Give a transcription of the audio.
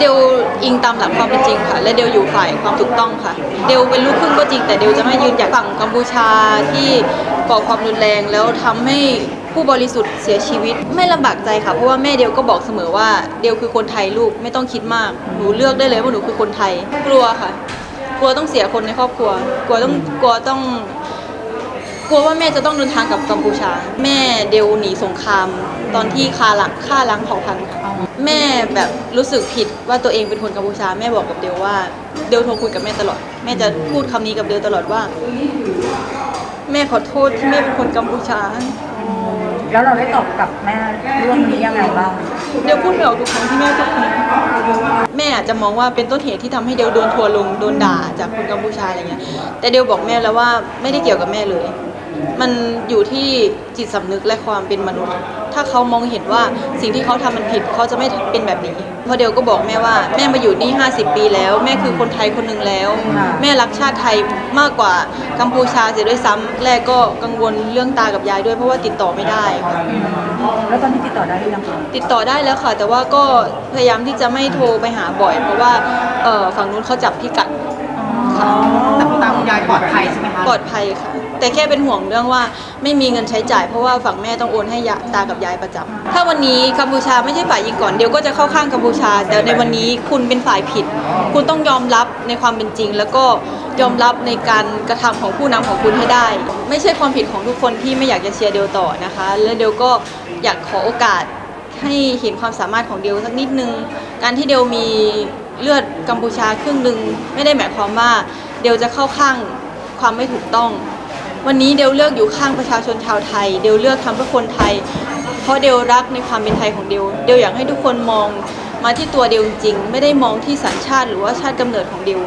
เดลอิงตามหลักความเป็นจริงค่ะ และเดลอยู่ฝ่ายความถูกต้องค่ะ เดลเป็นลูกครึ่งก็จริง แต่เดลจะไม่ยืนหยัดฝั่งกัมพูชาที่ก่อความรุนแรงแล้วทำให้ผู้บริสุทธิ์เสียชีวิตไม่ลำบากใจค่ะ เพราะว่าแม่เดลก็บอกเสมอว่าเดลคือคนไทยลูกไม่ต้องคิดมากหนูเลือกได้เลยว่าหนูคือคนไทย กลัวค่ะ กลัวต้องเสียคนในครอบครัว กลัวต้องกลัวต้อง กลัวว่าแม่จะต้องเดินทางกับกัมพูชา แม่เดลหนีสงคราม ตอนที่คาหลังฆ่าล้างเผ่าพันธุ์ค่ะแม่แบบรู้สึกผิดว่าตัวเองเป็นคนกัมพูชา แม่บอกกับเดลว่า เดลโทรคุยกับแม่ตลอด แม่จะพูดคำนี้กับเดลตลอดว่า แม่ขอโทษที่แม่เป็นคนกัมพูชา แล้วเราได้ตอบกับแม่เรื่องนี้ยังไงบ้างเดลพูดไม่ออกทุกครั้งที่แม่พูดคำนี้แม่อาจจะมองว่าเป็นต้นเหตุที่ทำให้เดลโดนทัวร์ลงโดนด่าจากคนกัมพูชาอะไรเงี้ยแต่เดลบอกแม่แล้วว่าไม่ได้เกี่ยวกับแม่เลย มันอยู่ที่จิตสำนึกและความเป็นมนุษย์ ถ้าเขามองเห็นว่าสิ่งที่เขาทำมันผิดเขาจะไม่เป็นแบบนี้เพราะเดลก็บอกแม่ว่าแม่มาอยู่นี่ 50 ปีแล้ว แม่คือคนไทยคนหนึ่งแล้ว แม่รักชาติไทยมากกว่ากัมพูชาเสียด้วยซ้ำแรกก็กังวลเรื่องตากับยายด้วยเพราะว่าติดต่อไม่ได้ค่ะแล้วตอนนี้ติดต่อได้หรือยังคะติดต่อได้แล้วค่ะ แต่ว่าก็พยายามที่จะไม่โทรไปหาบ่อย เพราะว่าเอ่อฝั่งนู้นเขาจับพิกัด ค่ะแต่คุณตาคุณยายปลอดภัยใช่ไหมคะปลอดภัยค่ะ แต่แค่เป็นห่วงเรื่องว่าไม่มีเงินใช้จ่ายเพราะว่าฝั่งแม่ต้องโอนให้ยาตากับยายประจำถ้าวันนี้กัมพูชาไม่ใช่ฝ่ายยิงก่อนเดี๋ยวก็จะเข้าข้างกัมพูชา แต่ในวันนี้คุณเป็นฝ่ายผิด คุณต้องยอมรับในความเป็นจริง แล้วก็ยอมรับในการกระทำของผู้นำของคุณให้ได้ ไม่ใช่ความผิดของทุกคนที่ไม่อยากจะเชียร์เดลต่อนะคะ และเดลก็อยากขอโอกาส ให้เห็นความสามารถของเดลสักนิดนึง การที่เดลมี เลือดกัมพูชาครึ่งหนึ่งไม่ได้หมายความว่าเดลจะเข้าข้างความไม่ถูกต้อง วันนี้เดลเลือกอยู่ข้างประชาชนชาวไทย เดลเลือกทำเพื่อคนไทย เพราะเดลรักในความเป็นไทยของเดลเดลอยากให้ทุกคนมองมาที่ตัวเดลจริงๆไม่ได้มองที่สัญชาติหรือว่าชาติกำเนิดของเดล